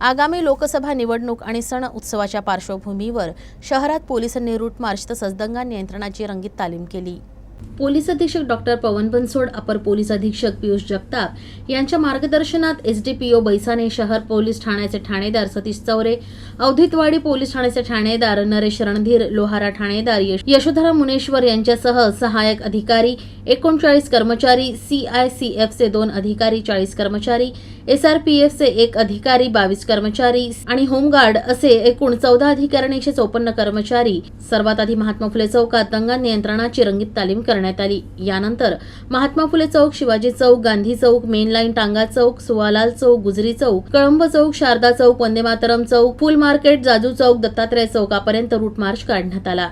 आगामी लोकसभा निवडणूक आणि सण उत्सवाच्या पार्श्वभूमीवर शहरात पोलिसांनी रूट मार्च तसंच दंगा नियंत्रणाची रंगीत तालीम केली. पोलीस अधीक्षक डॉक्टर पवन बनसोड अपर पोलीस अधीक्षक पियुष जगताप यांच्या मार्गदर्शनात एसडीपीओ बैसाने शहर पोलीस ठाण्याचे ठाणेदार सतीश चौरे अवधितवाडी पोलीस ठाण्याचे ठाणेदार नरेश रणधीर लोहारा ठाणेदार यश- यशोधरा मुनेश्वर यांच्यासह सहाय्यक अधिकारी एकोणचाळीस कर्मचारी सीआयसीएफचे दोन अधिकारी चाळीस कर्मचारी एसआरपीएफचे एक अधिकारी बावीस कर्मचारी आणि होमगार्ड असे एकूण चौदा अधिकारी आणि एकशे चौपन्न कर्मचारी सर्वात आधी महात्मा फुले चौकात दंगा नियंत्रणाची रंगीत तालीम करण्यात आली. यानंतर महात्मा फुले चौक शिवाजी चौक गांधी चौक मेन लाईन टांगा चौक सुवालाल चौक गुजरी चौक कळंब चौक शारदा चौक वंदे मातरम चौक फुल मार्केट जाजू चौक दत्तात्रय चौकापर्यंत रूट मार्च काढण्यात आला.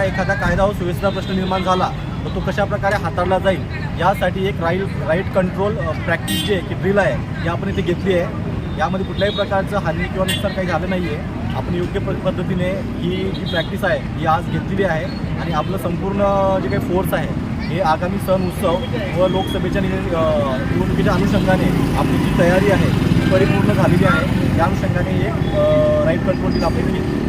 का एखादा कायदा व सुव्यवस्था प्रश्न निर्माण झाला तर तो कशा प्रकारे हाताळला जाईल? यासाठी एक राईट राईट कंट्रोल प्रॅक्टिस जी आहे की ड्रिल आहे ही आपण इथे घेतली आहे. यामध्ये कुठल्याही प्रकारचं हानी किंवा नुकसान काही झालं नाही आहे आपण योग्य प पद्धतीने ही जी प्रॅक्टिस आहे ही आज घेतलेली आहे आणि आपलं संपूर्ण जे काही फोर्स आहे हे आगामी सण उत्सव व लोकसभेच्या निवडणुकीच्या अनुषंगाने आपली जी तयारी आहे ती परिपूर्ण झालेली आहे. या अनुषंगाने एक राईट कंट्रोल टीम आपण घेतली.